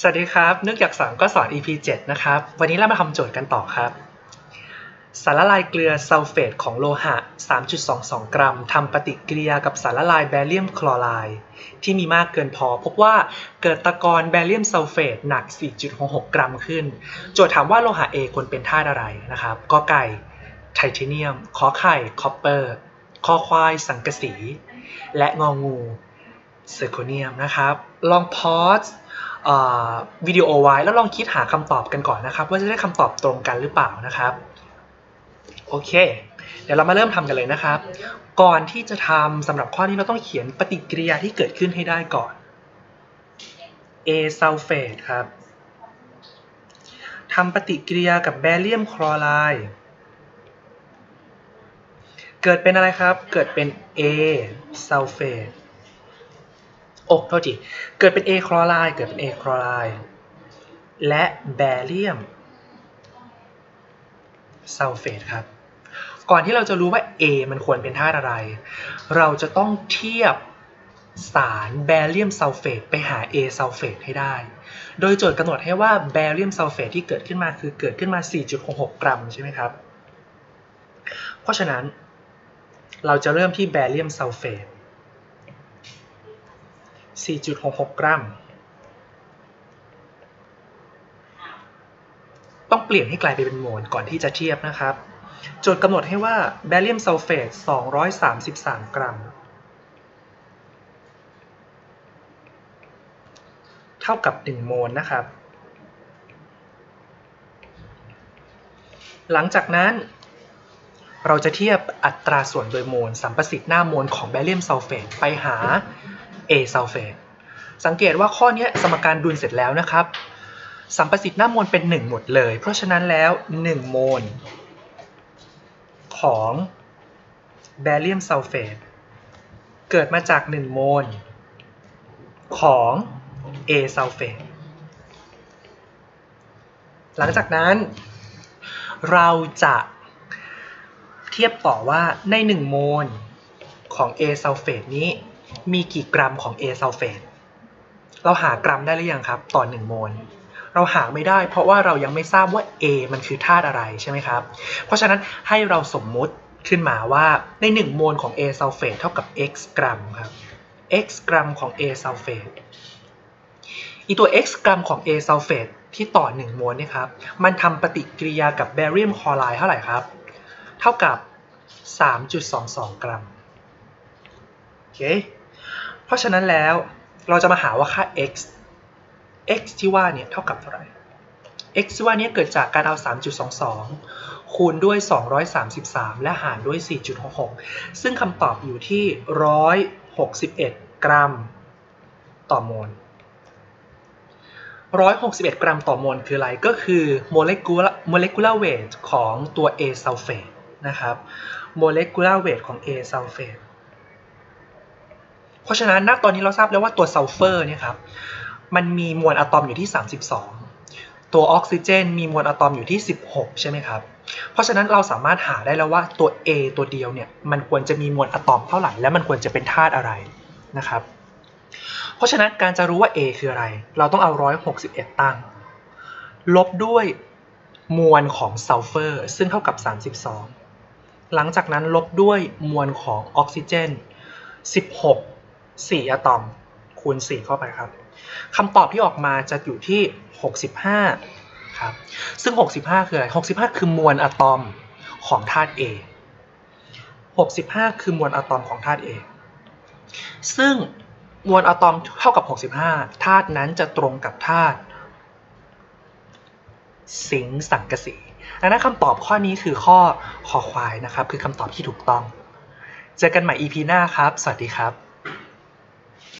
สวัสดีครับนึกอยากสอนก็สอน EP 7 นะครับ วันนี้เรามาทำโจทย์กันต่อครับ สารละลายเกลือซัลเฟตของโลหะ 3.22 กรัมทำปฏิกิริยากับสารละลายแบเรียมคลอไรด์ที่มีมากเกินพอ พบว่าเกิดตะกอนแบเรียมซัลเฟตหนัก 4.66 กรัมขึ้น โจทย์ถามว่าโลหะ A ควรเป็นธาตุอะไรนะครับกอไก่ไทเทเนียมขอไข่คอปเปอร์คอควายสังกะสี และงองู เซอร์โคเนียมนะครับ ลองพอสวิดีโอไว้แล้วลองคิดหาคำตอบกันก่อนนะครับ ว่าจะได้คำตอบตรงกันหรือเปล่านะครับ โอเค เดี๋ยวเรามาเริ่มทำกันเลยนะครับ ก่อนที่จะทำสำหรับข้อนี้เราต้องเขียนปฏิกิริยาที่เกิดขึ้นให้ได้ก่อน A ซัลเฟตครับทำปฏิกิริยากับแบเรียมคลอไรด์เกิดเป็นอะไรครับ เกิดเป็น A ซัลเฟต อกโทษทีเกิดเป็น A คลอไรด์เกิดเป็น A คลอไรด์และแบเรียมซัลเฟตครับ ก่อนที่เราจะรู้ว่า A มันควรเป็นธาตุอะไร เราจะต้องเทียบสารแบเรียมซัลเฟตไปหา A ซัลเฟตให้ได้ โดยโจทย์กำหนดให้ว่าแบเรียมซัลเฟตที่เกิดขึ้นมาคือเกิดขึ้นมา 4.66 กรัมใช่ไหมครับ เพราะฉะนั้นเราจะเริ่มที่แบเรียมซัลเฟต 4.66 กรัม ต้องเปลี่ยนให้กลายไปเป็นโมลก่อนที่จะเทียบนะครับ โจทย์กำหนดให้ว่าแบเรียมซัลเฟต 233 กรัม เท่ากับ 1 โมลนะครับ หลังจากนั้นเราจะเทียบอัตราส่วนโดยโมลสัมประสิทธิ์หน้าโมลของแบเรียมซัลเฟตไปหา A ซัลเฟตสังเกตว่าข้อนี้สมการดุลเสร็จแล้วนะครับ สัมประสิทธิ์หน้าโมลเป็น 1 หมดเลย เพราะฉะนั้นแล้ว 1 โมลของแบเรียมซัลเฟตเกิดมาจาก 1 โมลของ A ซัลเฟตหลังจากนั้น เราจะเทียบต่อว่าใน 1 โมลของ A ซัลเฟตนี้ มีกี่กรัมของ A ซัลเฟตเราหากรัมได้หรือยังครับ ต่อ 1 โมล เราหาไม่ได้ เพราะว่าเรายังไม่ทราบว่า A มันคือธาตุอะไรใช่ไหมครับ เพราะฉะนั้นให้เราสมมุติขึ้นมาว่าใน 1 โมลของ A ซัลเฟตเท่ากับ x กรัมครับ x กรัมของ A ซัลเฟตอีตัว x กรัมของ A ซัลเฟตที่ต่อ 1 โมลเนี่ยครับ มันทำปฏิกิริยากับแบเรียมคลอไรด์เท่าไหร่ครับ เท่ากับ 3.22 กรัม เค เพราะฉะนั้นแล้วเราจะมาหาว่าค่า x x ที่ว่าเนี่ยเท่ากับเท่าไหร่ x ที่ว่านี้เกิดจากการเอา 3.22 คูณด้วย 233 และหารด้วย 4.66 ซึ่งคำตอบอยู่ที่ 161 กรัม ต่อโมล 161 กรัมต่อโมลคืออะไร ก็คือโมเลกุลโมเลกุลาเวทของตัว A ซัลเฟตนะครับ โมเลกุลาเวทของ A ซัลเฟต เพราะฉะนั้นณตอนนี้เราทราบแล้วว่าตัวซัลเฟอร์เนี่ยครับมันมีมวลอะตอมอยู่ที่ 32 ตัวออกซิเจน มีมวลอะตอมอยู่ที่ 16 ใช่ไหมครับ เพราะฉะนั้นเราสามารถหาได้แล้วว่าตัว A ตัวเดียวเนี่ยมันควรจะมีมวลอะตอมเท่าไหร่ และมันควรจะเป็นธาตุอะไรนะครับ เพราะฉะนั้นการจะรู้ว่า A คืออะไร เราต้องเอา 161 ตั้ง ลบด้วยมวลของซัลเฟอร์ ซึ่งเท่ากับ 32 หลังจากนั้นลบด้วยมวลของออกซิเจน 16 4 อะตอม คูณ 4 เข้าไปครับคำตอบที่ออกมาจะอยู่ที่ 65 ครับ ซึ่ง 65 คืออะไร 65 คือมวลอะตอมของธาตุ A 65 คือมวลอะตอมของธาตุ A ซึ่งมวลอะตอมเท่ากับ 65 ธาตุนั้นจะตรงกับธาตุสิงสังกะสีดังนั้นคำตอบข้อนี้คือข้อคอควายนะครับ คือคำตอบที่ถูกต้อง เจอกันใหม่ EP หน้าครับ สวัสดีครับ